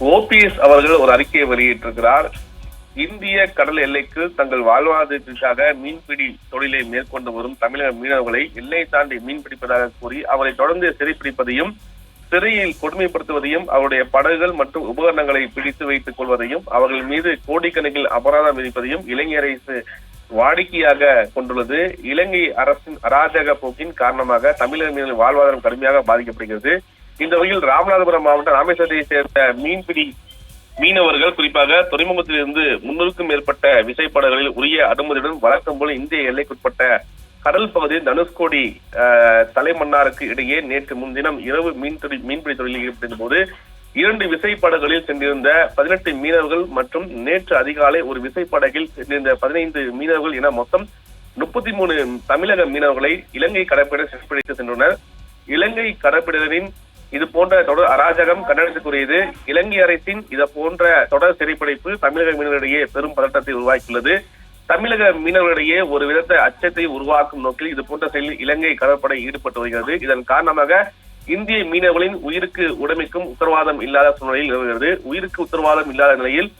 OPS அவர்கள் ஒரு அறிக்கையை வெளியிட்டிருக்கிறார். இந்திய கடல் எல்லைக்கு தங்கள் வாழ்வாதாரத்திற்காக மீன்பிடி தொழிலை மேற்கொண்டு வரும் தமிழக மீனவர்களை எல்லை தாண்டி மீன் பிடிப்பதாக கூறி அவரை தொடர்ந்து சிறைப்பிடிப்பதையும் சிறையில் கொடுமைப்படுத்துவதையும் அவருடைய படகுகள் மற்றும் உபகரணங்களை பிடித்து வைத்துக் கொள்வதையும் அவர்கள் மீது கோடிக்கணக்கில் அபராதம் விதிப்பதையும் இலங்கை அரசு வாடிக்கையாக கொண்டுள்ளது. இலங்கை அரசின் அராஜக போக்கின் காரணமாக தமிழக மீனவர்கள் வாழ்வாதாரம் கடுமையாக பாதிக்கப்படுகிறது. இந்த வகையில் ராமநாதபுரம் மாவட்டம் ராமேஸ்வரத்தை சேர்ந்த மீன்பிடி மீனவர்கள் குறிப்பாக துறைமுகத்திலிருந்து முன்னூறுக்கும் மேற்பட்ட விசைப்படகளில் உரிய அனுமதியுடன் வழக்கம் போல இந்திய எல்லைக்குட்பட்ட கடல் பகுதியில் தனுஷ்கோடி தலைமன்னாருக்கு இடையே நேற்று முன்தினம் இரவு மீன் மீன்பிடி தொழிலில் ஈடுபட்டிருந்த போது இரண்டு விசைப்படகுகளில் சென்றிருந்த பதினெட்டு மீனவர்கள் மற்றும் நேற்று அதிகாலை ஒரு விசைப்படகில் சென்றிருந்த பதினைந்து மீனவர்கள் என மொத்தம் முப்பத்தி மூணு தமிழக மீனவர்களை இலங்கை கடற்படை சிறைப்பிடித்து சென்றனர். இலங்கை கடற்படையினரின் இது போன்ற தொடர் அராஜகம் கண்டனத்துக்குரியது. இலங்கை அரசின் இது போன்ற தொடர் சிறைப்படைப்பு தமிழக மீனவர்களிடையே பெரும் பதட்டத்தை உருவாக்கியுள்ளது. தமிழக மீனவர்களிடையே ஒரு விதத்தை அச்சத்தை உருவாக்கும் நோக்கில் இது போன்ற செயலில் இலங்கை கடற்படை ஈடுபட்டு வருகிறது. இதன் காரணமாக இந்திய மீனவர்களின் உயிருக்கு உடைமைக்கும் உத்தரவாதம் இல்லாத சூழ்நிலையில் நிலவுகிறது. உயிருக்கு உத்தரவாதம் இல்லாத நிலையில்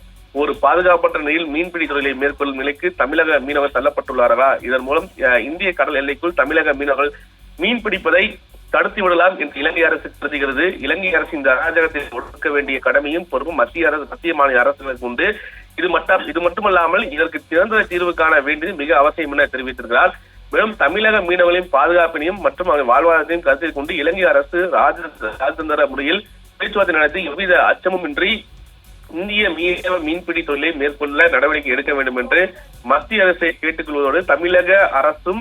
ஒரு பாதுகாப்பற்ற நிலையில் மீன்பிடி தொழிலை மேற்கொள்ளும் நிலைக்கு தமிழக மீனவர் தள்ளப்பட்டுள்ளார்களா இதன் மூலம் இந்திய கடல் எல்லைக்குள் தமிழக மீனவர்கள் மீன் பிடிப்பதை தடுத்து விடலாம் என்று இலங்கை அரசு கருதுகிறது. இலங்கை அரசு இந்த அராஜகத்தை ஒடுக்க வேண்டிய கடமையும் பொறுப்பும் மத்திய அரசு மத்திய மாநில அரசுகளுக்கு உண்டு. இது மட்டும் இது மட்டுமல்லாமல் இதற்கு சிறந்த தீர்வு காண வேண்டியது மிக அவசியம் என தெரிவித்திருக்கிறார். மேலும் தமிழக மீனவர்களின் பாதுகாப்பினையும் மற்றும் அவர்கள் வாழ்வாதாரத்தையும் கருத்தில் கொண்டு இலங்கை அரசு ராஜ ராஜதந்திர முறையில் பேச்சுவார்த்தை நடத்தி எவ்வித அச்சமும் இன்றி இந்திய மீனவ மீன்பிடி தொழிலை மேற்கொள்ள நடவடிக்கை எடுக்க வேண்டும் என்று மத்திய அரசை கேட்டுக்கொள்வதோடு தமிழக அரசும்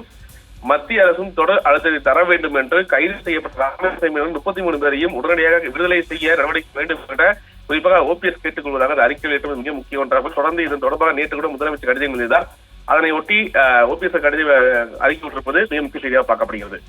மத்திய அரசும் தொடர் அழுத்தத்தை தர வேண்டும் என்று கைது செய்யப்பட்ட ராமசாமி முப்பத்தி மூணு பேரையும் உடனடியாக விடுதலை செய்ய நடவடிக்கை வேண்டும் என்ற குறிப்பாக ஓபிஎஸ் கேட்டுக்கொள்வதாக அந்த அறிக்கையில் ஏற்பது மிக முக்கிய ஒன்றாகும் தொடர்ந்து இதன் தொடர்பாக நேற்று கூட முதலமைச்சர் கடிதம் எழுதினார் அதனை ஒட்டி ஓபிஎஸ் கடிதம் அறிக்கை விட்டிருப்பது மிக முக்கிய செய்தியாக பார்க்கப்படுகிறது.